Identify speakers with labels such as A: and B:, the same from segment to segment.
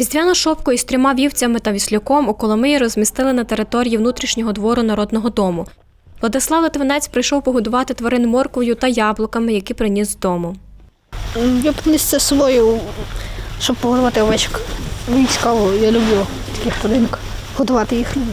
A: Різдвяну шопку із трьома вівцями та віслюком у Коломиї розмістили на території внутрішнього двору народного дому. Владислав Литвинець прийшов погодувати тварин морквою та яблуками, які приніс з дому.
B: Я приніс це свою, щоб погодувати овечок. Мені цікаво, я люблю таких тваринок. Годувати їх люблю.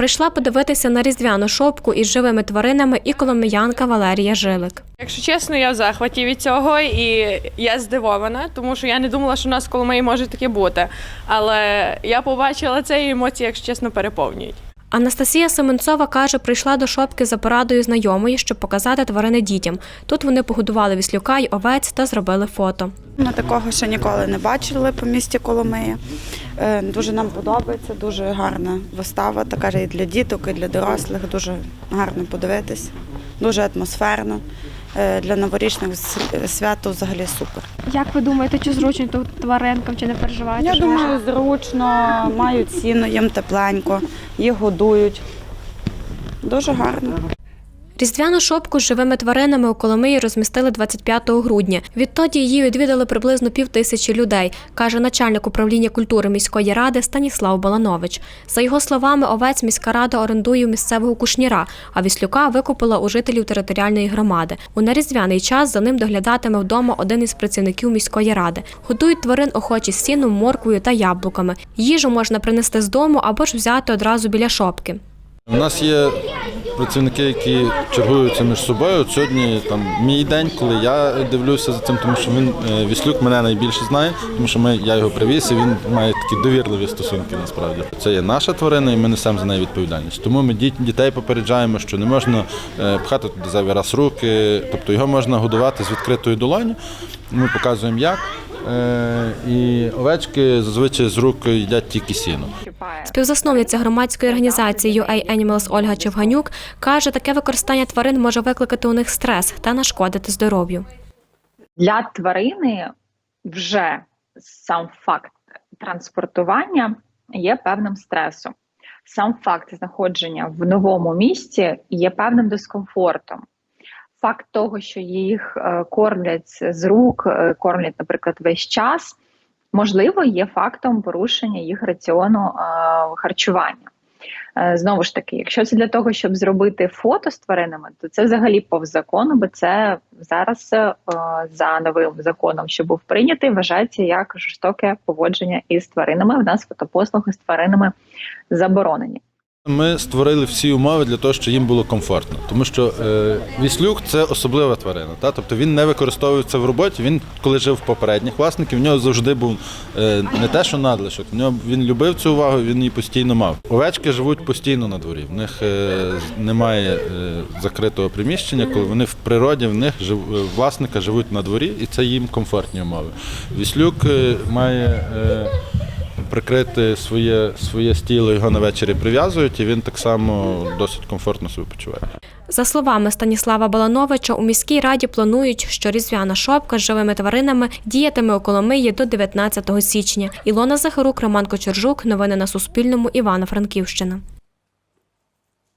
A: Прийшла подивитися на різдвяну шопку із живими тваринами і коломиянка Валерія Жилик.
C: Якщо чесно, я в захваті від цього і я здивована, тому що я не думала, що у нас в Коломиї може таке бути. Але я побачила це і емоції, якщо чесно, переповнюють.
A: Анастасія Семенцова каже, прийшла до шопки за порадою знайомої, щоб показати тварини дітям. Тут вони погодували віслюка й овець та зробили фото.
D: Ми такого ще ніколи не бачили по місті Коломия. Е, Дуже нам подобається, дуже гарна вистава, така ж і для діток, і для дорослих. Дуже гарно подивитись, дуже атмосферно. Е, Для новорічних с- свят то взагалі супер.
E: Як ви думаєте, чи зручно тут тваринкам, чи не переживаєте?
D: Я думаю, зручно, мають сіно, їм тепленько, їх годують. Дуже гарно.
A: Різдвяну шопку з живими тваринами у Коломиї розмістили 25 грудня. Відтоді її відвідали приблизно пів тисячі людей, каже начальник управління культури міської ради Станіслав Баланович. За його словами, овець міська рада орендує у місцевого кушніра, а віслюка викупила у жителів територіальної громади. У неріздвяний час за ним доглядатиме вдома один із працівників міської ради. Готують тварин охочі з сіном, морквою та яблуками. Їжу можна принести з дому або ж взяти одразу біля шопки.
F: У нас є працівники, які чергуються між собою. Сьогодні там мій день, коли я дивлюся за цим, тому що він е, віслюк мене найбільше знає, тому що ми, я його привіз, і він має такі довірливі стосунки насправді. Це є наша тварина, і ми несемо за неї відповідальність. Тому ми дітей попереджаємо, що не можна е, пхати туди зайвий раз руки, тобто його можна годувати з відкритою долоню. Ми показуємо як. Е, І овечки зазвичай з рук їдять тільки сіно.
A: Співзасновниця громадської організації UA Animals Ольга Чевганюк каже, таке використання тварин може викликати у них стрес та нашкодити здоров'ю.
G: для тварини вже сам факт транспортування є певним стресом. Сам факт знаходження в новому місці є певним дискомфортом. Факт того, що їх е, кормлять з рук, е, кормлять, наприклад, весь час, можливо, є фактом порушення їх раціону е, харчування. Знову ж таки, якщо це для того, щоб зробити фото з тваринами, то це взагалі повз закону, бо це зараз за новим законом, що був прийнятий, вважається як жорстоке поводження із тваринами. В нас фотопослуги з тваринами заборонені.
F: Ми створили всі умови для того, щоб їм було комфортно. Тому що е, віслюк це особлива тварина. Та? Тобто він не використовується в роботі. Він, коли жив в попередніх власників, в нього завжди був е, не те, що надлишок. В нього він любив цю увагу, він її постійно мав. Овечки живуть постійно на дворі. В них е, немає е, закритого приміщення, коли вони в природі, в них жив, е, власника живуть на дворі, і це їм комфортні умови. Віслюк е, має. Е, прикрити своє, своє стіло, його на вечері прив'язують, і він так само досить комфортно себе почуває.
A: За словами Станіслава Балановича, у міській раді планують, що різдвяна шопка з живими тваринами діятиме у Коломиї до 19 січня. Ілона Захарук, Роман Кочержук. Новини на Суспільному. Івано-Франківщина.